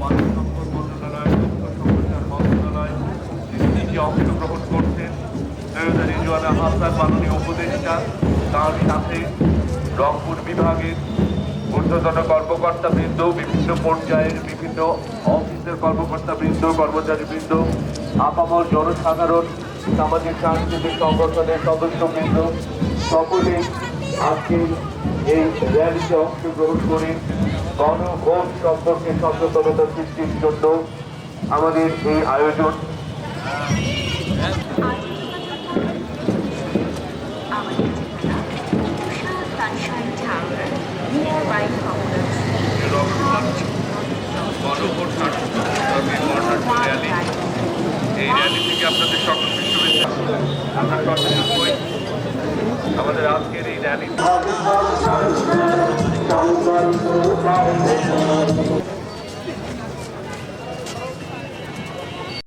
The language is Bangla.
মানব সম্পদ মন্ত্রণালয় তথ্য সম্প্রচার মন্ত্রণালয় তিনি অংশগ্রহণ করছেন সৈয়দ রিজওয়ানা হাসান মাননীয় উপদেষ্টা তার সাথে রংপুর বিভাগের ঊর্ধ্বতন কর্মকর্তা বৃন্দ বিভিন্ন পর্যায়ের বিভিন্ন অফিসের কর্মকর্তা বৃন্দ কর্মচারী বৃন্দ আপামর জনসাধারণ সামাজিক সাংস্কৃতিক সংগঠনের সদস্য বৃন্দ সকলে আজকে এই র্যালিতে অংশগ্রহণ করে গণভোট সম্পর্কে সচেতনতা সৃষ্টির জন্য আমাদের এই আয়োজন। এই র্যালি আপনাদের সকলকে শুভেচ্ছা। আমরা সচেতন আমাদের আজকের এই র্যালি